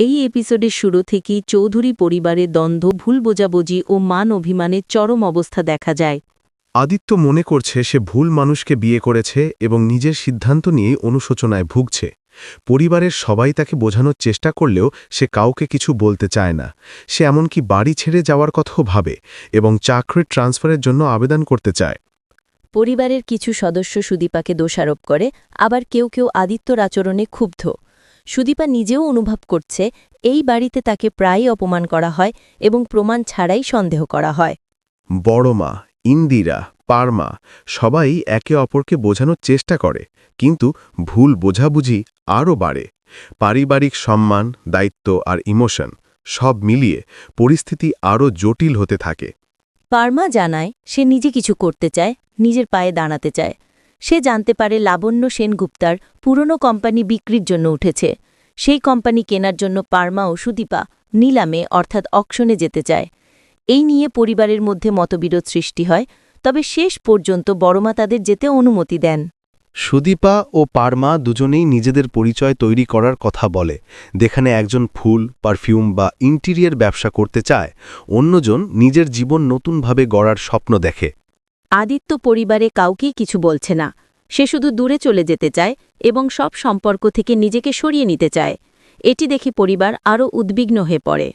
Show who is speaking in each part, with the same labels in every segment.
Speaker 1: এই এপিসোডের শুরু থেকেই চৌধুরী পরিবারে দ্বন্দ্ব ভুল বোঝাবুঝি ও মান অভিমানের চরম অবস্থা দেখা যায়।
Speaker 2: আদিত্য মনে করছে সে ভুল মানুষকে বিয়ে করেছে এবং নিজের সিদ্ধান্ত নিয়েই অনুশোচনায় ভুগছে। পরিবারের সবাই তাকে বোঝানোর চেষ্টা করলেও সে কাউকে কিছু বলতে চায় না। সে এমনকি বাড়ি ছেড়ে যাওয়ার কথাও ভাবে এবং চাকরির ট্রান্সফারের জন্য আবেদন করতে চায়।
Speaker 1: পরিবারের কিছু সদস্য সুদীপাকে দোষারোপ করে আবার কেউ কেউ আদিত্যর আচরণে ক্ষুব্ধ। সুদীপা নিজেও অনুভব করছে এই বাড়িতে তাকে প্রায়ই অপমান করা হয় এবং প্রমাণ ছাড়াই সন্দেহ করা হয়।
Speaker 2: বড়মা ইন্দিরা পারমা সবাই একে অপরকে বোঝানোর চেষ্টা করে কিন্তু ভুল বোঝাবুঝি আরও বাড়ে। পারিবারিক সম্মান দায়িত্ব আর ইমোশন সব মিলিয়ে পরিস্থিতি আরও জটিল হতে থাকে।
Speaker 1: পারমা জানায় সে নিজে কিছু করতে চায় নিজের পায়ে দাঁড়াতে চায়। সে জানতে পারে লাবণ্য সেনগুপ্তার পুরনো কোম্পানি বিক্রির জন্য উঠেছে। সেই কোম্পানি কেনার জন্য পারমা ও সুদীপা নিলামে, অর্থাৎ অকশনে যেতে চায়। এই নিয়ে পরিবারের মধ্যে মতবিরোধ সৃষ্টি হয়, তবে শেষ পর্যন্ত বড়মা তাদের যেতে অনুমতি দেন।
Speaker 3: সুদীপা ও পারমা দুজনেই নিজেদের পরিচয় তৈরি করার কথা বলে। যেখানে একজন ফুল, পারফিউম বা ইন্টিরিয়ার ব্যবসা করতে চায়, অন্যজন নিজের জীবন নতুনভাবে গড়ার স্বপ্ন দেখে।
Speaker 1: আদিত্য পরিবারে কাউকেই কিছু বলছে না। সে শুধু দূরে চলে যেতে চায় এবং সব সম্পর্ক থেকে নিজেকে সরিয়ে নিতে চায়। এটি দেখে পরিবার আরও উদ্বিগ্ন হয়ে পড়ে।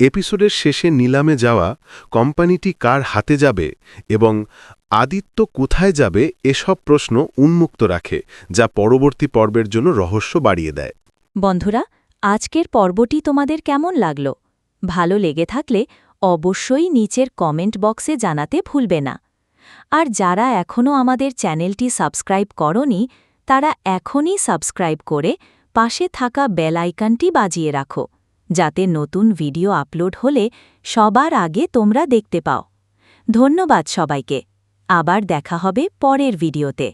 Speaker 4: এপিসোডের শেষে নিলামে যাওয়া কোম্পানিটি কার হাতে যাবে এবং আদিত্য কোথায় যাবে এসব প্রশ্ন উন্মুক্ত রাখে যা পরবর্তী পর্বের জন্য রহস্য বাড়িয়ে দেয়।
Speaker 1: বন্ধুরা আজকের পর্বটি তোমাদের কেমন লাগল? ভালো লেগে থাকলে অবশ্যই নিচের কমেন্ট বক্সে জানাতে ভুলবে না। আর যারা এখনও আমাদের চ্যানেলটি সাবস্ক্রাইব করনি, তারা এখনই সাবস্ক্রাইব করে পাশে থাকা বেল আইকনটি বাজিয়ে রাখো, যাতে নতুন ভিডিও আপলোড হলে সবার আগে তোমরা দেখতে পাও। ধন্যবাদ সবাইকে, আবার দেখা হবে পরের ভিডিওতে।